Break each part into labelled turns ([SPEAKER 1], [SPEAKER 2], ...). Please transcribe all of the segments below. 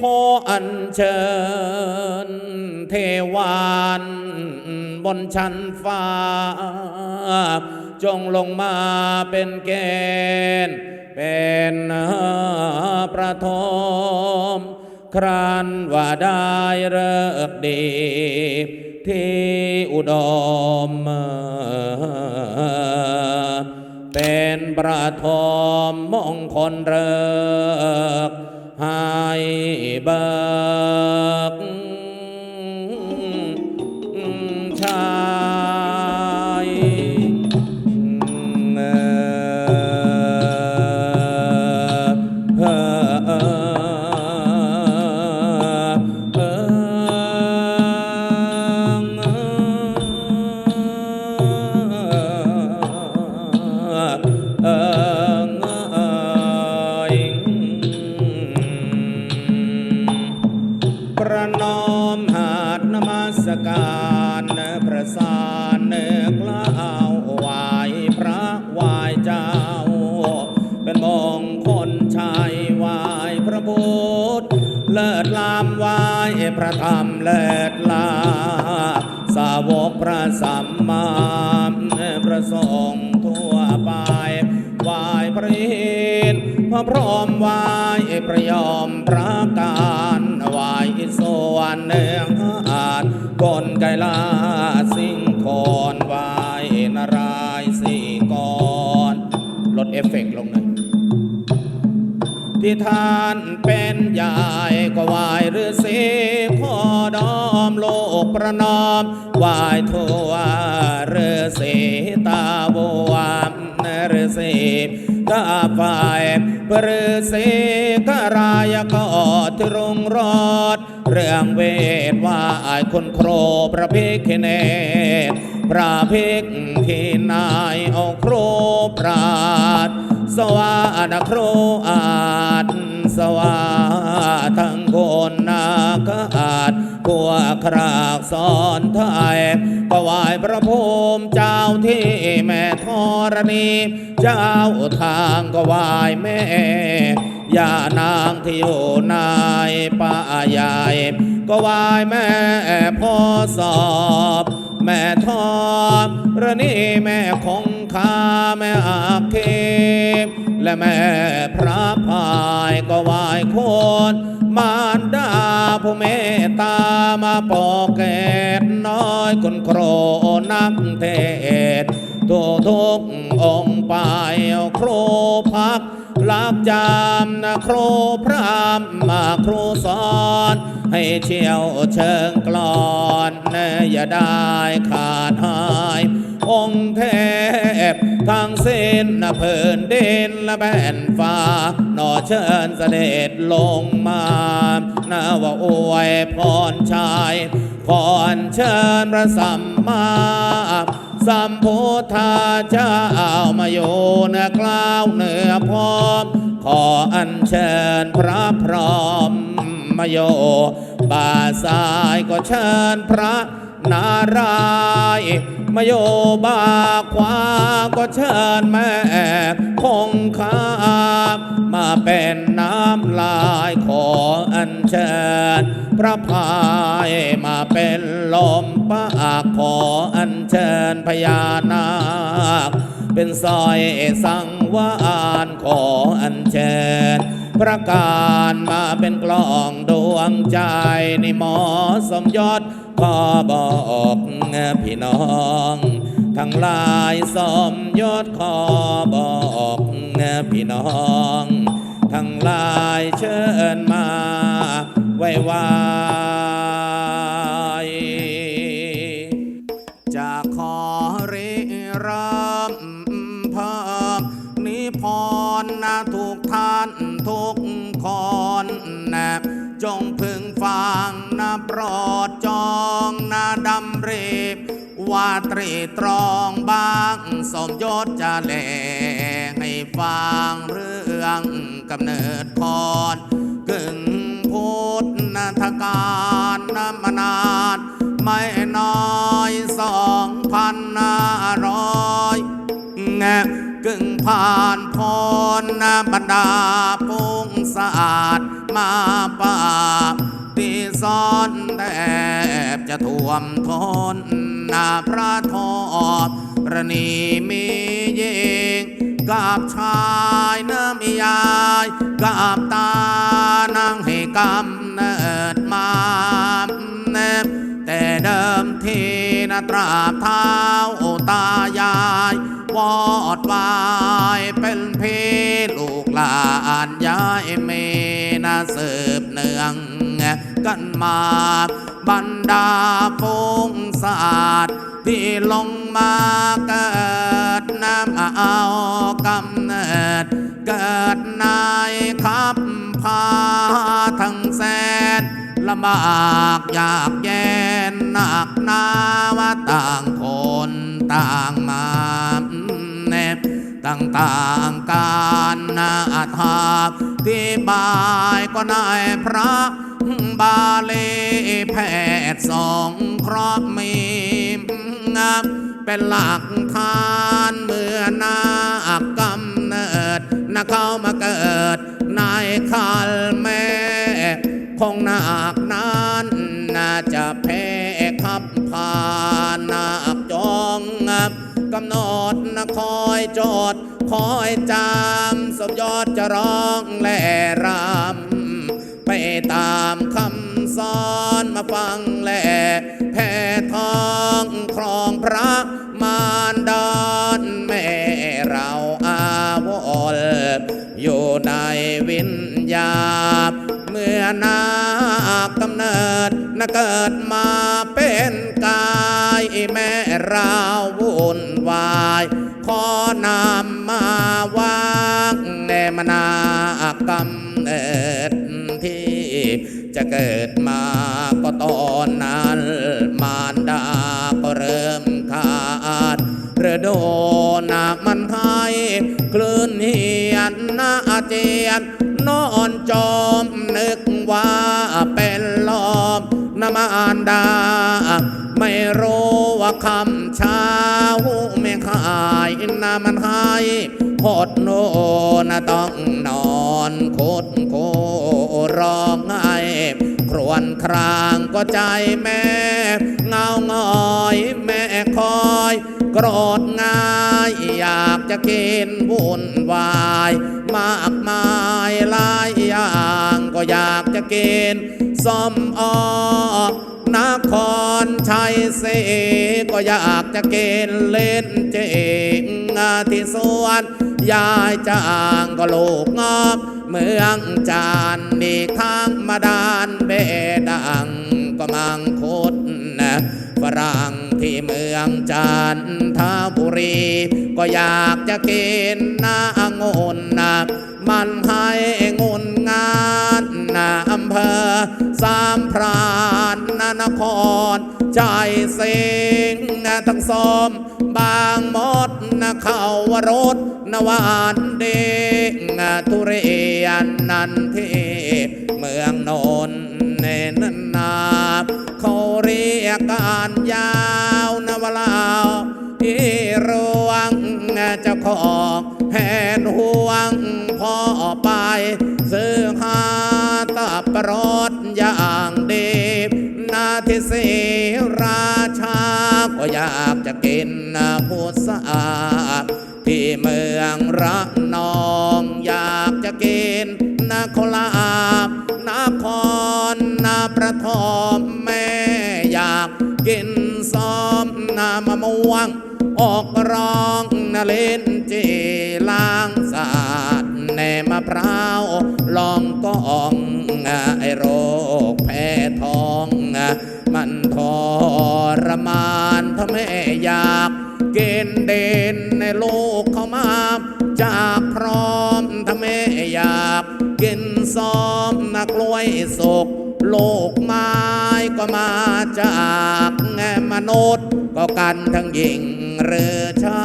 [SPEAKER 1] ขออัญเชิญเทวานบนชั้นฟ้า จงลงมาเป็นเกณฑ์เป็นประทมครานว่าได้เลิกดี ที่อุดม เป็นประทมมงคลเริก ให้เบิก สัมมาพระสงฆ์ทั่วไปไหวายพระอินพระพร้อมไหวายพระยอมพระการไหวายอิศวรเนืองอาจกลไกลาสิงคอนไหวายนารายณ์สิงกรลดเอฟเฟกต์ลงหน่อย ที่ท่านเป็นใหญ่ก็ไหวายฤาษีขอดอมโลกประนอมไหวทั่วฤาษีตาบวมฤาษีกาฝ่ายพระฤาษีกรายก็ทรุงรอด เรื่องเวทว่าอคนโครพระพิคเนตพระพิกขีนายเอาโครปรา สวาดครูอาจสวาทั้งคนนาคอาจพวครากสอนไทยถวายพระภูมิเจ้าที่แม่ธรณี เจ้าทางก็ไหวายแม่ย่านางที่อยู่ในป่าใหญ่ก็ไหวายแม่พ่อสอบ แม่ทอระนี่แม่คงาแม่อาเคมและแม่พระพายก็ไหวายโคนมารดาผู้เมตตามาปอกแกดน้อยคนโครนักเทศน์ทุกทุกองไปเอาครูพักลักจำนะครูพรามมาครูสอน ให้เชี่ยวเชิงกลอนนะอย่าได้ขาดหาย องค์เทพทั้งสิ้นนะเพิ่นดินและแผ่นฟ้าหนอเชิญเสด็จลงมานะว่าอวยพรชายขออัญเชิญพระสัมมาสัมพุทธาเจ้ามาอยู่เหนือกล้าวเหนือพร้อม ขออัญเชิญพระพร้อมมาโย บาซายก็เชิญพระนาราย มโยบาขวาก็เชิญแม่คงคามาเป็นน้ำลายขออัญเชิญพระพายมาเป็นลมปากขออัญเชิญพญานาคเป็นซอยสังวานขออัญเชิญ ประการมาเป็นกล่องดวงใจในหมอสมยศขอบอกพี่น้อง ทั้งหลายสมยศขอบอกพี่น้อง ทั้งหลายเชิญมาไว้วา ว่าตรีตรองบางสมยศจะแหลงให้ฟังเรื่องกำเนิดพรกึ่งพุทธทการนมนานไม่น้อยสองพันห้าร้อยแงกึ่งผ่านพ้นบรรดาพงสะอาดมาป่า จะท่วมท้นนาพระทอบระนีมีเยงกับชายเนื้อมียายกับตานางให้กำเนิดมาแนบแต่เดิมทีนะตราบเท้าตายายวอดวายเป็นพี่ลูกหลานยายเมนาสืบเนืองกันมา บรรดาพงศาสตร์ที่ลงมาเกิดน้ำเอากำเนิด เกิดนายขับพาทั้งแสนลำบากอยากแย่นหนักหนาว่าต่างคนต่างมาเน็บต่างๆการนาทาที่บายก็นายพระ บาลีแพทย์สองครอบมีงับเป็นหลักฐานเมื่อนาคกำเนิดนาเข้ามาเกิดนายคัลแม่คงนาคนั้นน่าจะแพ้ขับผ่านนาคจองงับกำหนดนะคอยจอดคอยจำสมยอดจะร้องแล ฟังแลแพ่ทองครองพระมารดอนแม่เราอาวรอยู่ในวิญญาณเมื่อนาคกำเนิดนาเกิดมาเป็นกายแม่เราวุ่นวายขอนำมาวางแนมนากำเนิดที่จะเกิดมาก็ อนนั้น มารดาก็เริ่มขาดเรือโดนนามันไทยคลื่นเหียนนาอาเจียน นอนจอมนึกว่าเป็นลมนามานดา ไม่รู้ว่าคำเช้าไม่ขายนามันให้หดโนนะต้องนอนคดโคร้องไห้ ครวนครางก็ใจแม่ เงางอยแม่คอย โกรธง่ายอยากจะกินวุ่นวาย มากมายหลายอย่างก็อยากจะกินส้มออ นครชัยศรีก็อยากจะกินเล่นเจงที่สวนยายจางก็ลูกงอบเมืองจานดีข้างมาดานเบดังก็มังคุดนะฝรั่ง ที่เมืองจันทบุรี ก็อยากจะกินน้างุ่นนะมันให้งุ่นงานนะอำเภอสามพรานนนครใจสิงทั้งสมบางมดนะเขาวรสนวานเด้งทุเรียนนันทีเมืองนนเนนน เขาเรียกการยาวนวลาวที่รวงเจ้าของแหนห่วงพ่อไปซื้อหาตาปรดอย่างดีนาทิสีราชาก็อยากจะกินพุทราที่เมืองระนองอยากจะกินนาโคลาบนาคอนนาประทอม กินซ้อมนามะม่วง ออกร้องนาเล่นเจล้างสาดแนมะพร้าวลองกองไอโรคแพ้ท้อง มันทรมานถ้าแม่อยากเกณฑ์เด่นในโลกเขามา จากพร้อมถ้าแม่อยากกินซ้อมนักลวยสุก โลกไม้ก็มาจากแงมนุษย์ ก็กันทั้งหญิงหรือชา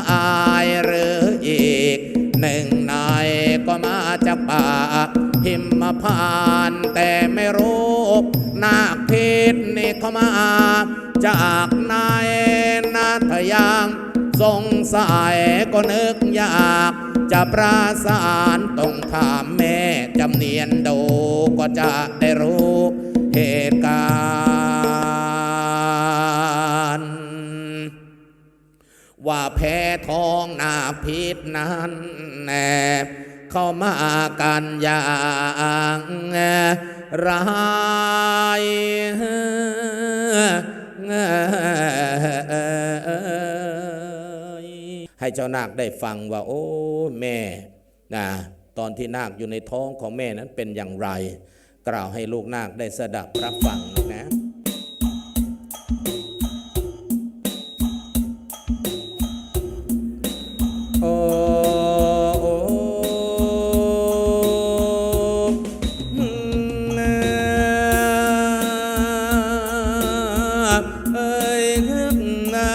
[SPEAKER 1] ยหรืออีก หนึ่งนายก็มาจากป่าหิมพานแต่ไม่รู้นาคพิษนี่เขามาจากนายนาทยางสงสัยก็นึกอยากจะประสานต้องถามแม่จำเนียนดูก็จะได้รู้ เหตุการณ์ ว่าแพ้ท้องนาพิษนั้นแนบเข้ามากันอย่างร้ายให้เจ้านาคได้ฟังว่า โอ้ แม่นะตอนที่นาคอยู่ในท้องของแม่นั้นเป็นอย่างไร กล่าวให้ลูกนาคได้สดับรับฟังนะโอ้โอ้อืมเอ้ยคึกนะ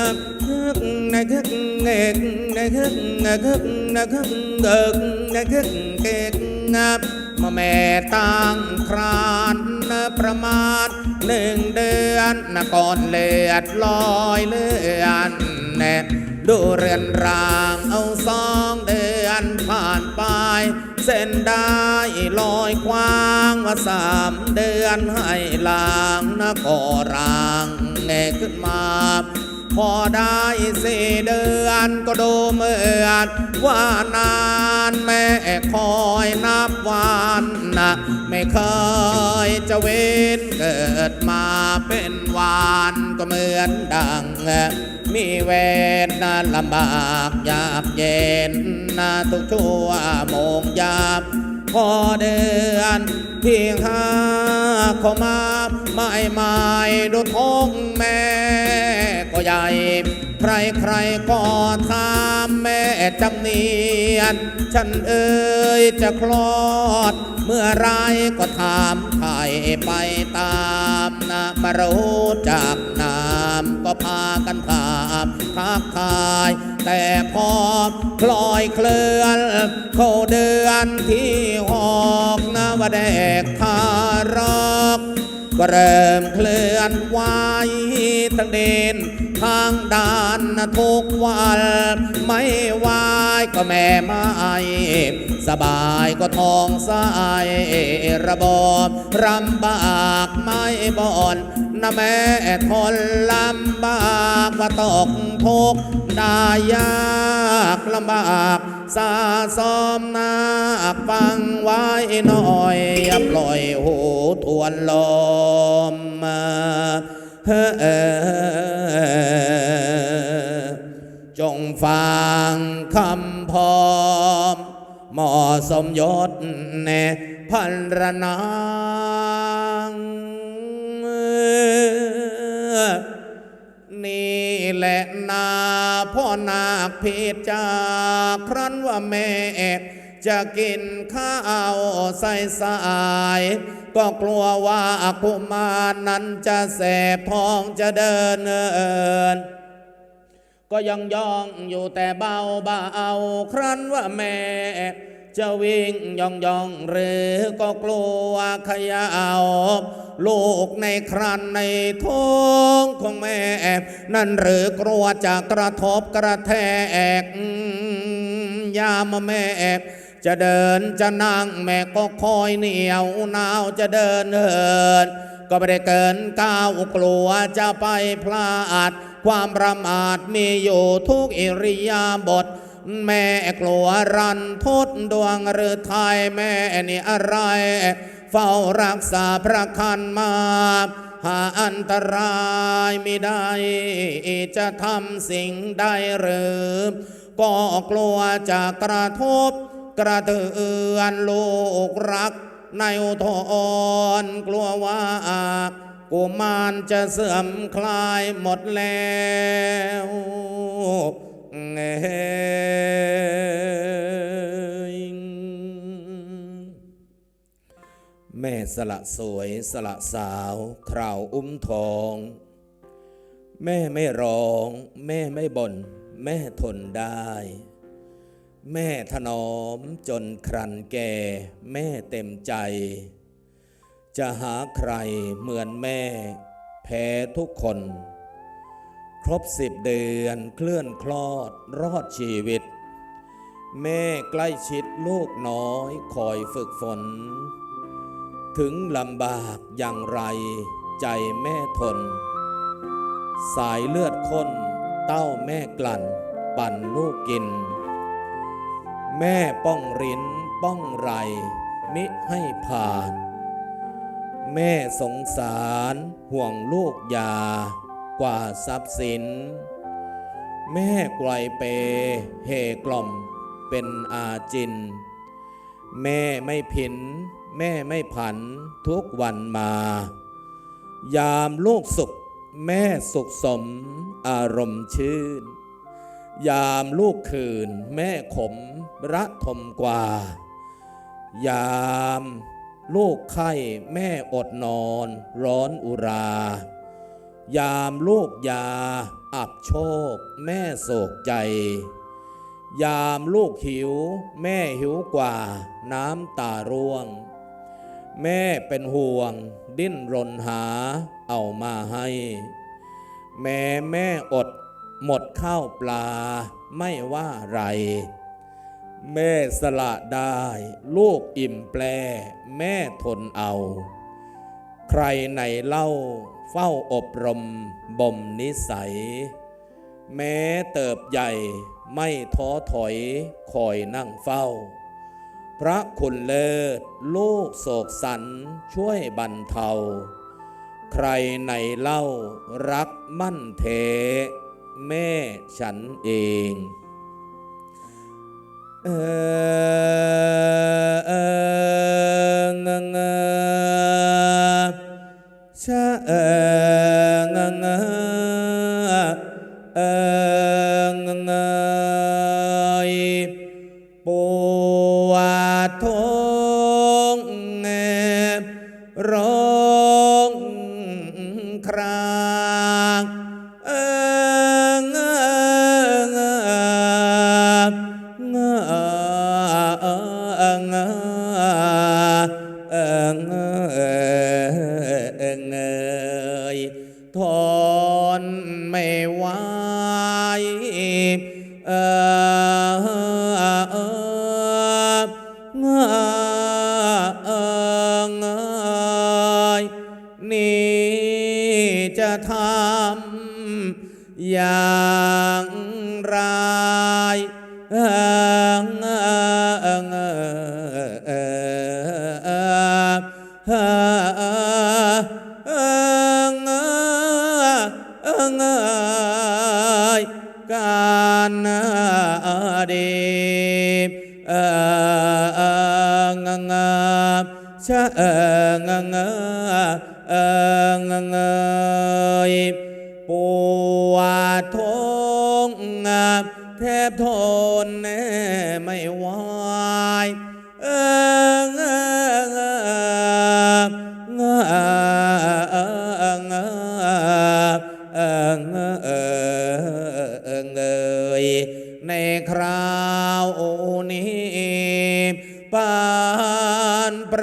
[SPEAKER 1] คึกนะคึกเงกนะคึกนะคึกนะคึกเกิกนะคึกเกกงับ มาแม่ตั้งครานนะประมาณหนึ่งเดือนนะก่อนเลือดลอยเลือนแนดูเรือนรางเอาสองเดือนผ่านไป เส้นได้ลอยควางว่าสามเดือนให้ลางนะก่อรางแงขึ้นมา พอได้สี่เดือนก็ดูเหมือนว่านานแม่คอยนับวันนะไม่เคยจะเว้นเกิดมาเป็นวานก็เหมือนดัง มีเวรนะลำบากยากเย็นนะทุกชั่วโมงยาม พอเดือนเพียงห้าเข้ามาไม่ไม่ดูท้องแม่ ก็ใหญ่ ใครใครก็ถามแม่จำเนียน ฉันเอ่ยจะคลอด เมื่อไรก็ถามไถ่ไปตามนะมารู้จากนา มก็พากันถามทักทาย แต่พอคลอยเคลื่อนเข้าเดือนที่หอกนะว่าเด็กทารกก็เริ่มเคลื่อนไหวทั้งดินทางด้านทุกวันไม่ไหวก็แม่ไม่สบายก็ท้องสายระบอบ รำบากไม่บ่อนนะแม่ทนลำบากว่าตกทุกข์ได้ยากลำบากสาซ้อมนาฟังไว้หน่อยอย่าปล่อยหูทวนลมมาเฮ้จงฟังคำพอม หมาะสมยศแน่พันรนางนี่แหละนาพ่อนาคเพชจาครั้นว่าแม่จะกินข้าวใส่สายก็กลัวว่ากุมารนั้นจะแสบท้องจะเดินเอิน ก็ยังย่องอยู่แต่เบาเบาครั้นว่าแม่ จะวิ่งย่องย่องหรือก็กลัวขยาวลูกในครันในท้องของแม่นั่นหรือกลัวจะกระทบกระแทกยามแม่จะเดินจะนั่งแม่ก็คอยเหนียวหนาวจะเดินเหินก็ไม่ได้เกินก้าวกลัวจะไปพลาด ความประมาทมีอยู่ทุกอิริยาบถแม่กลัวรันทดดวงหรือไทยแม่นี่อะไร เฝ้ารักษาพระคันมา หาอันตรายไม่ได้ จะทำสิ่งใดหรือก็กลัวจะกระทบ กระเทือนลูกรักในอุทธรกลัวว่า กุมารจะเสื่อมคลายหมดแล้วเอยแม่สละสวยสละสาวคราวอุ้มทอง แม่ไม่ร้อง แม่ไม่บ่น แม่ทนได้ แม่ถนอมจนครันแก่ แม่เต็มใจ จะหาใครเหมือนแม่ แพ้ทุกคน ครบสิบเดือนเคลื่อนคลอดรอดชีวิต แม่ใกล้ชิดลูกน้อยคอยฝึกฝน ถึงลำบากอย่างไรใจแม่ทน สายเลือดข้นเต้าแม่กลั่น ปั่นลูกกิน แม่ป้องรินป้องไรมิให้ผ่าน แม่สงสารห่วงลูกยากว่าทรัพย์สิน แม่ไกลเปเฮกล่อมเป็นอาจิน แม่ไม่ผิน แม่ไม่ผันทุกวันมา ยามลูกสุข แม่สุขสมอารมณ์ชื่น ยามลูกคืน แม่ขมระทมกว่า ยาม ลูกไข้แม่อดนอน ร้อนอุรา ยามลูกยา อับโชค แม่โศกใจ ยามลูกหิว แม่หิวกว่า น้ำตาร่วง แม่เป็นห่วง ดิ้นรนหาเอามาให้ แม่แม่อด หมดข้าวปลาไม่ว่าไร แม่สละได้ ลูกอิ่มแปล แม่ทนเอา ใครไหนเล่า เฝ้าอบรมบ่มนิสัย แม้เติบใหญ่ไม่ท้อถอยคอยนั่งเฝ้า พระคุณเลิศ ลูกโศกสันช่วยบรรเทา ใครไหนเล่ารักมั่นเท แม่ฉันเอง Uh, เงยทนไม่ไหวเออ อชะเอ่อเอ่อเอ่อปวดท้องแทบทนแน่ไม่ไหว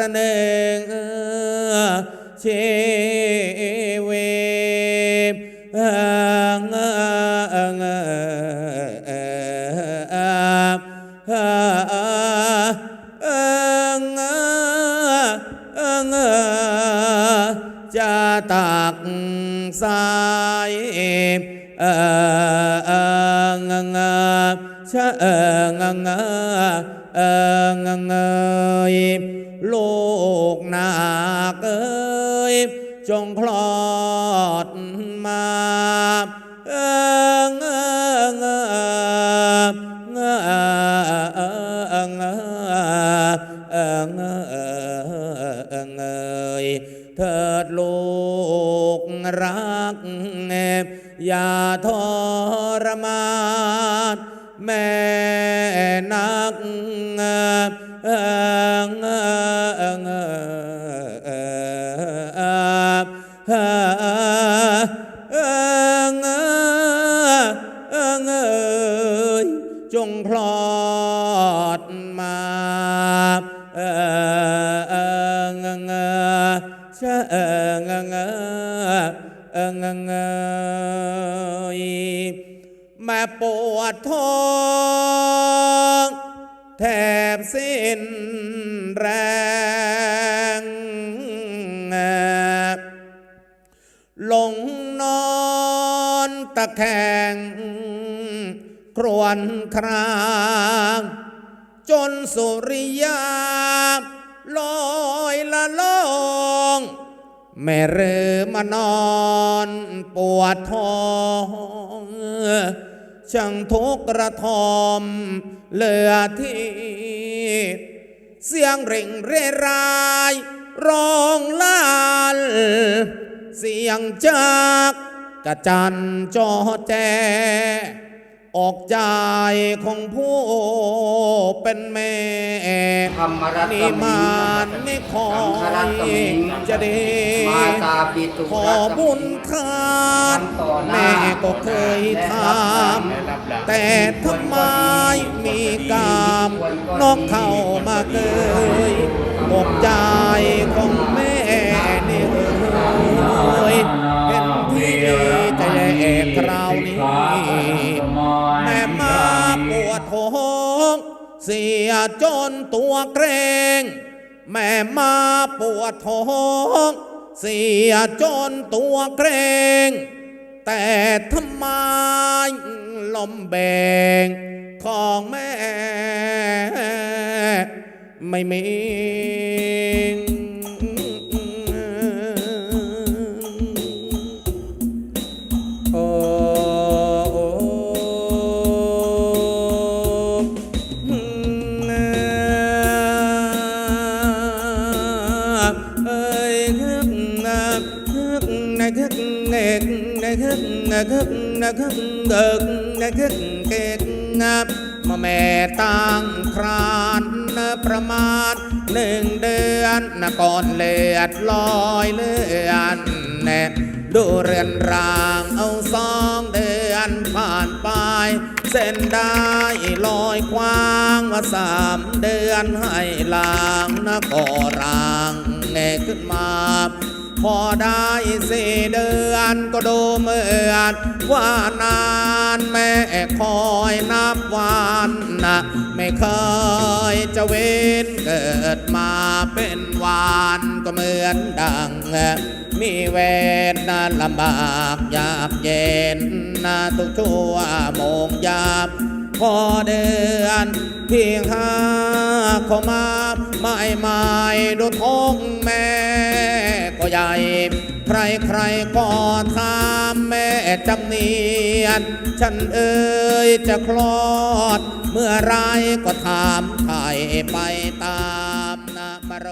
[SPEAKER 1] nên chi vi ân ân ân cha tạc sai ân ân cha ân ân ân ân ลูกนาเกยจงคลอ นักจงพลอดมาเอองงชะเอองงเออง ปวดท้องแทบสิ้นแรง ลงนอนตะแคงครวนคราง จนสุริยาลอยละลองแม่เรือมานอนปวดท้อง ช่างทุกข์ระทมเหลือที่เสียงเร่งเรไรายร้องลั่นเสียงจากกระจันจอแจ ออกใจของผู้เป็นแม่
[SPEAKER 2] ธรรมรัต
[SPEAKER 1] นี่
[SPEAKER 2] มิ
[SPEAKER 1] มานไม่คอ
[SPEAKER 2] สังฆรั
[SPEAKER 1] ย
[SPEAKER 2] ตมิง
[SPEAKER 1] จะได้
[SPEAKER 2] มาตาปิตุ
[SPEAKER 1] ขอ
[SPEAKER 2] รัตมิง
[SPEAKER 1] บุญทานแม่ก็เคยทำแต่ทำไมมีกรรมนอกเข้ามาเกยอกใจของแม่นี่เอ้ยเป็นที่จะแย่ คราวนี้แม่มาปวดท้องเสียจนตัวเกรง แม่มาปวดท้องเสียจนตัวเกรง แต่ทำไมลมแบ่งของแม่ ไม่มี คึกนะคึกนะคึกเกิกนะคึกเกกงับมาแม่ตั้งครานนะประมาณหนึ่งเดือนนะก่อนเลือดลอยเลือนแน่ดูเรือนรางเอาสองเดือนผ่านไป เส้นได้ลอยควางว่าสามเดือนให้ลางนะก็รางแงขึ้นมา พอได้สี่เดือนก็ดูเหมือนว่านานแม่คอยนับวันนะไม่เคยจะเว้นเกิดมาเป็นวานก็เหมือนดัง มีเวทนาลำบากยากเย็นนาทุกชั่วโมงยามพอเดือนเพียงห้าเข้ามาไม่ไม่ดูท้องแม่ ก็ใหญ่ ใครใครก็ถามแม่จำเนียน ฉันเอ่ยจะคลอด เมื่อไรก็ถามไทยไปตามนะมาร